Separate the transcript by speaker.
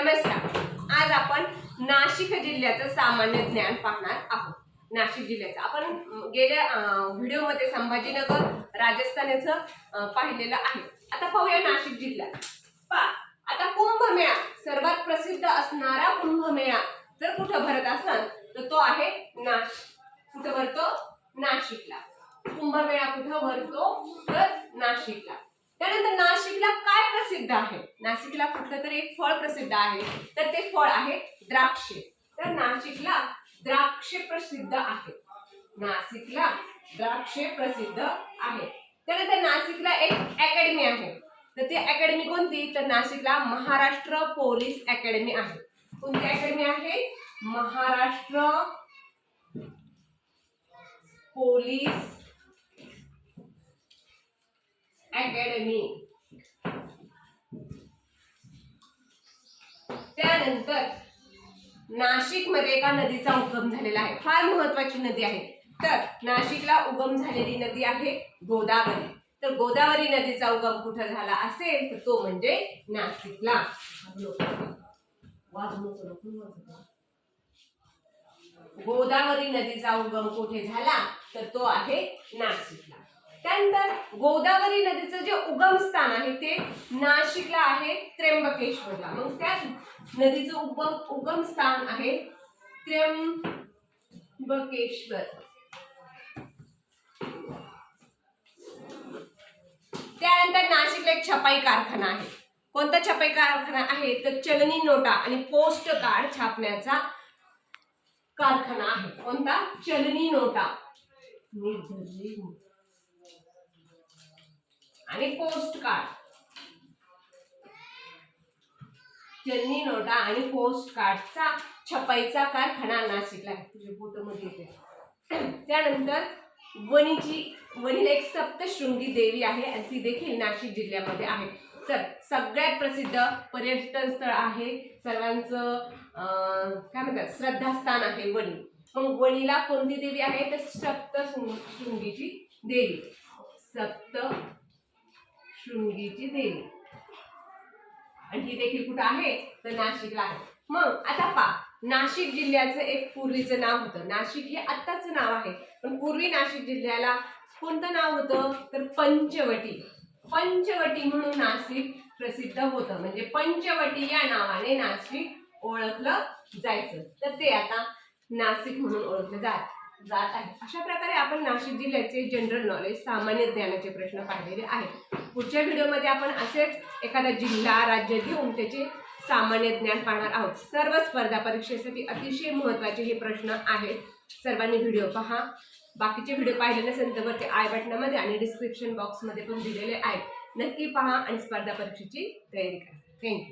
Speaker 1: नमस्कार. आज आपण नाशिक जिल्ह्याचं सामान्य ज्ञान पाहणार आहोत. नाशिक जिल्ह्याचं. आपण गेल्या व्हिडिओमध्ये संभाजीनगर राजस्थान याचं पाहिलेलं आहे. आता पाहूया नाशिक जिल्हा पा आता कुंभमेळा सर्वात प्रसिद्ध असणारा कुंभमेळा जर कुठं भरत असाल तर तो आहे नाशिक. कुठं भरतो? नाशिकला. कुंभमेळा कुठं भरतो? तर नाशिकला. त्यानंतर नाशिकला काय प्रसिद्ध आहे? नाशिकला कुठलं तरी एक फळ प्रसिद्ध आहे. तर ते फळ आहे द्राक्षे. तर नाशिकला द्राक्षे प्रसिद्ध आहे. नाशिकला द्राक्षे प्रसिद्ध आहे. त्यानंतर नाशिकला एक अकॅडमी आहे. तर ती अकॅडमी कोणती? तर नाशिकला महाराष्ट्र पोलीस अकॅडमी आहे. कोणती अकॅडमी आहे? महाराष्ट्र पोलीस अकॅडमी त्यानंतर नाशिकमध्ये एका नदीचा उगम झालेला आहे. फार महत्वाची नदी आहे. तर नाशिकला उगम झालेली नदी आहे गोदावरी. तर गोदावरी नदीचा उगम कुठं झाला असेल तर तो म्हणजे नाशिकला. गोदावरी नदीचा उगम कुठे झाला तर तो आहे नाशिकला. त्यानंतर गोदावरी नदीचं जे उगम स्थान आहे ते नाशिकला आहे त्र्यंबकेश्वरला. मग त्या नदीचं उगम उगम स्थान आहे त्र्यंबकेश्वर. त्यानंतर नाशिकला एक छपाई कारखाना आहे. कोणता छपाई कारखाना आहे? तर चलनी नोटा आणि पोस्ट कार्ड छापण्याचा कारखाना आहे. कोणता? चलनी नोटा. आणि पोस्ट कार्ड चलनी नोटा आणि पोस्ट कार्डचा छपाईचा कारखाना नाशिकला आहे. तुझ्या फोटो येते. त्यानंतर वणीची वणीला एक सप्तशृंगी देवी आहे आणि ती देखील नाशिक जिल्ह्यामध्ये आहे. तर सगळ्यात प्रसिद्ध पर्यटन स्थळ आहे. सर्वांचं काय म्हणतात? श्रद्धास्थान आहे वणी. मग वणीला कोणती देवी आहे? तर सप्तशृंगीची देवी. सप्त शृंगीची देवी. आणि ही देखील कुठं आहे? तर नाशिकला आहे. मग आता पा नाशिक जिल्ह्याचं एक पूर्वीचं नाव होतं. नाशिक हे आत्ताचं नाव आहे. पण पूर्वी नाशिक जिल्ह्याला कोणतं नाव होतं? तर पंचवटी. पंचवटी म्हणून नाशिक प्रसिद्ध होतं. म्हणजे पंचवटी या नावाने नाशिक ओळखलं जायचं. तर ते आता नाशिक म्हणून ओळखलं जात. जात आहे. अशा प्रकारे आपण नाशिक जिल्ह्याचे जनरल नॉलेज सामान्य ज्ञानाचे प्रश्न पाहिलेले आहेत. पुढच्या व्हिडिओमध्ये आपण असेच एखादा जिल्हा राज्य घेऊन त्याचे सामान्य ज्ञान पाहणार आहोत. सर्व स्पर्धा परीक्षेसाठी अतिशय महत्त्वाचे हे प्रश्न आहेत. सर्वांनी व्हिडिओ पहा. बाकीचे व्हिडिओ पाहिले नसेल तर वरती आय बटनामध्ये आणि डिस्क्रिप्शन बॉक्समध्ये पण दिलेले आहेत. नक्की पहा आणि स्पर्धा परीक्षेची तयारी करा. थँक्यू